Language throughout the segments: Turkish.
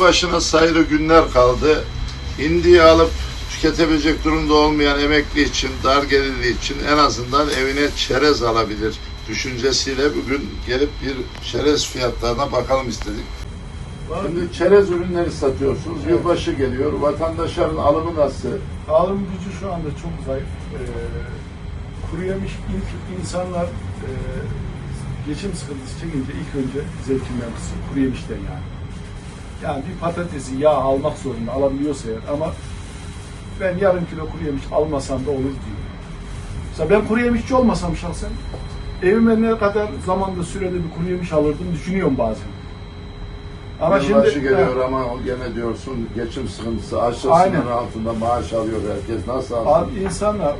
başına sayılı günler kaldı. Hindiyi alıp tüketebilecek durumda olmayan emekli için, dar gelirli için en azından evine çerez alabilir düşüncesiyle bugün gelip bir çerez fiyatlarına bakalım istedik. Şimdi çerez ürünleri satıyorsunuz. Yılbaşı geliyor. Vatandaşların alımı nasıl? Alım gücü şu anda çok zayıf. Ee, kuru yemiş ilk insanlar e, geçim sıkıntısı çekince ilk önce kısıyor. Kuru yemişten yani. Yani bir patatesi yağ almak zorunda alabiliyorsa eğer ama ben yarım kilo kuru yemiş almasam da olur diyor. Mesela ben kuru yemişçi olmasam şahsen evime ne kadar zamanda sürede bir kuru yemiş alırdım düşünüyorum bazen. Ama Yılbaşı şimdi geliyor ama gene diyorsun geçim sıkıntısı, açlık Aynen. altında maaş alıyor herkes. Nasıl alsın? Abi insanlar 12.500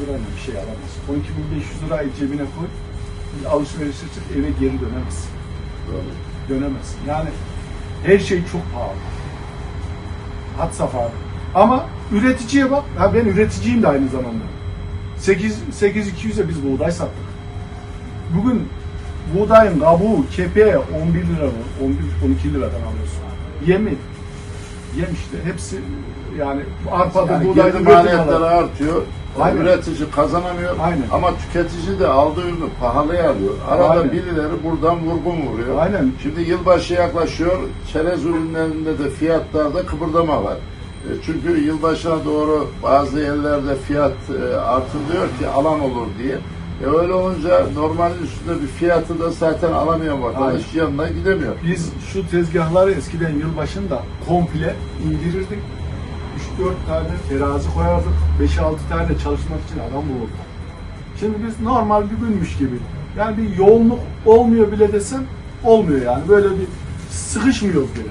lirayla bir şey alamaz. 12.500 lirayı cebine koy, alışveriş çık eve geri dönemezsin. Doğru. Dönemezsin. Yani her şey çok pahalı. Had safhada. Ama üreticiye bak. Ha ben üreticiyim de aynı zamanda. 8 8200'e biz buğday sattık. Bugün buğdayın kabuğu, kepeği 11 lira mı? 11 12 liradan alıyorsun. Yemi yem işte hepsi yani arpada Yani buğdayda girdi maliyetleri artıyor. Aynen. Üretici kazanamıyor. Aynen. Ama tüketici de aldığı ürünü pahalıya alıyor. Arada Aynen. birileri buradan vurgun vuruyor. Aynen. Şimdi yılbaşı yaklaşıyor. Çerez ürünlerinde de fiyatlarda kıpırdama var. E, Çünkü yılbaşına doğru bazı yerlerde fiyat e, artılıyor ki alan olur diye. E öyle olunca normalin üstünde bir fiyatı da zaten alamayan vatandaş yanına gidemiyor. Biz şu tezgahları eskiden yılbaşında komple indirirdik. 3-4 tane terazi koyardık. 5-6 tane çalışmak için adam bulurduk. Şimdi biz normal bir günmüş gibi. Yani bir yoğunluk olmuyor bile desem olmuyor yani. Böyle bir sıkışmıyoruz bile.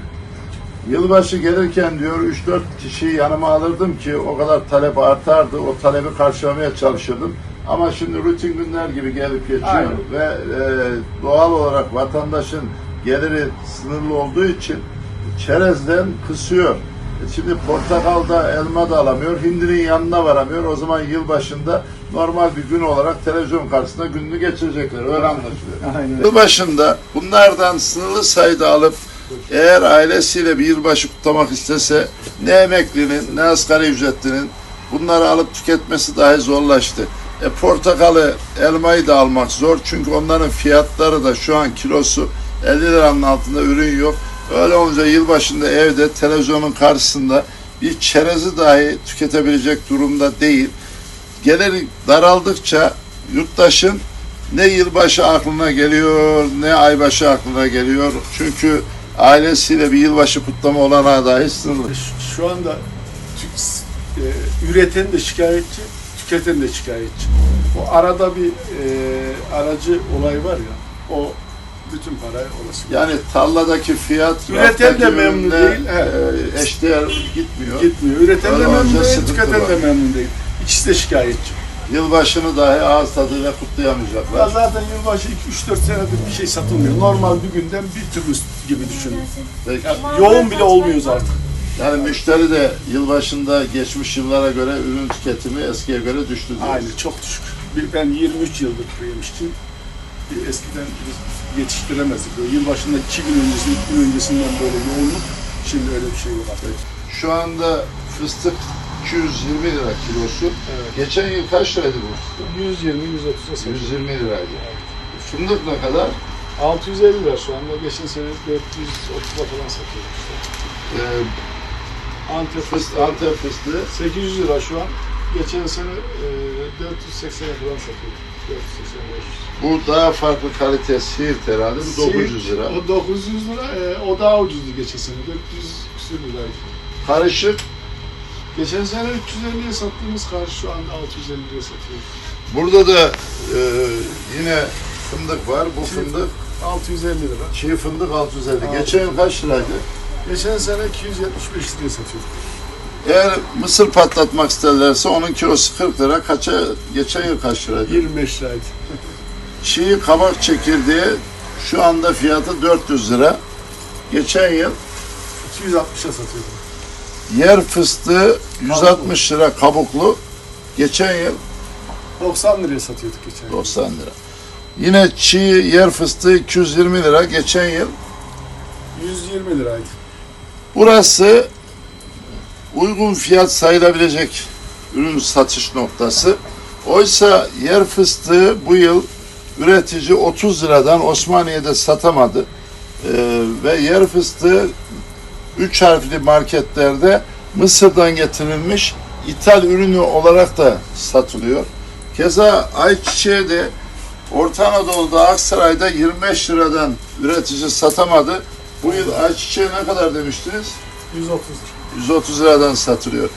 Yılbaşı gelirken diyor 3-4 kişiyi yanıma alırdım ki o kadar talep artardı. O talebi karşılamaya çalışırdım. Ama şimdi rutin günler gibi gelip geçiyor Aynen. ve e, doğal olarak vatandaşın geliri sınırlı olduğu için çerezden kısıyor. E, Şimdi portakal da elma da alamıyor, hindinin yanına varamıyor. O zaman yılbaşında normal bir gün olarak televizyon karşısında gününü geçirecekler. Öyle anlaşılıyor. Aynen. Yılbaşında bunlardan sınırlı sayıda alıp eğer ailesiyle bir yılbaşı kutlamak istese ne emeklinin ne asgari ücretlinin bunları alıp tüketmesi dahi zorlaştı. E, portakalı, elmayı da almak zor çünkü onların fiyatları da şu an kilosu 50 liranın altında ürün yok. Öyle olunca yılbaşında evde televizyonun karşısında bir çerezi dahi tüketebilecek durumda değil. Geliri daraldıkça yurttaşın ne yılbaşı aklına geliyor ne aybaşı aklına geliyor. Çünkü ailesiyle bir yılbaşı kutlama olanağı dahi sınırlı. Şu- Şu anda e, üreten de şikayetçi, tüketen de şikayetçi. O arada bir e, aracı olay var ya, o bütün parayı orası. Yani tarladaki fiyat Üreten de memnun değil, e, eşdeğer gitmiyor. Gitmiyor. Üreten Öyle de memnun değil, tüketen var. de memnun değil. İkisi de şikayetçi. Yılbaşını dahi ağız tadıyla Ya kutlayamayacaklar. zaten yılbaşı 2-3-4 senedir bir şey satılmıyor. Normal bir günden bir turist gibi düşünün. Peki. Ya, yoğun bile olmuyoruz artık. Yani müşteri de yılbaşında geçmiş yıllara göre ürün tüketimi eskiye göre düştü diyor. Aynı çok düşük. Ben 23 yıldır. Bir Eskiden biz yetiştiremezdik. Böyle yılbaşında iki gün öncesi, gün öncesinden böyle yoğunluk. Şimdi öyle bir şey yok artık. Şu anda fıstık 220 lira kilosu. Evet. Geçen yıl kaç liraydı bu fıstık? 120-130'a satıyoruz. 120 liraydı. Fındık ne kadar? 650 lira şu anda. Geçen sene 430'a falan satıyoruz. Ee, Antep fıstığı Antep fıstığı 800 lira şu an. Geçen sene e, 480'e falan satıyorduk. 480 Bu daha farklı kalite siirt herhalde. Bu 900 lira. O 900 lira. e, o daha ucuzdu geçen sene. 400 küsür liraydı. Karışık. Geçen sene 350'ye sattığımız karşı şu anda 650 liraya satıyoruz. Burada da e, yine fındık var. Bu Çiğ- fındık 650 lira. çiğ fındık 650. Altı. Geçen yıl kaç liraydı? Geçen sene 275 liraya satıyorduk. Eğer mısır patlatmak isterlerse onun kilosu 40 lira. Kaça, geçen yıl kaç liraydı? 25 liraydı. Çiğ kabak çekirdeği şu anda fiyatı 400 lira. Geçen yıl 260'a satıyorduk. yer fıstığı 160 lira kabuklu. Geçen yıl 90 liraya satıyorduk geçen yıl. 90 lira. Yine çiğ yer fıstığı 220 lira. Geçen yıl 120 liraydı. Burası uygun fiyat sayılabilecek ürün satış noktası. Oysa yer fıstığı bu yıl üretici 30 liradan Osmaniye'de satamadı. Ee, ve yer fıstığı 3 harfli marketlerde Mısır'dan getirilmiş ithal ürünü olarak da satılıyor. Keza ayçiçeği de Orta Anadolu'da Aksaray'da 25 liradan üretici satamadı. Bu yıl ayçiçeği ne kadar demiştiniz? 130 130 liradan satılıyor.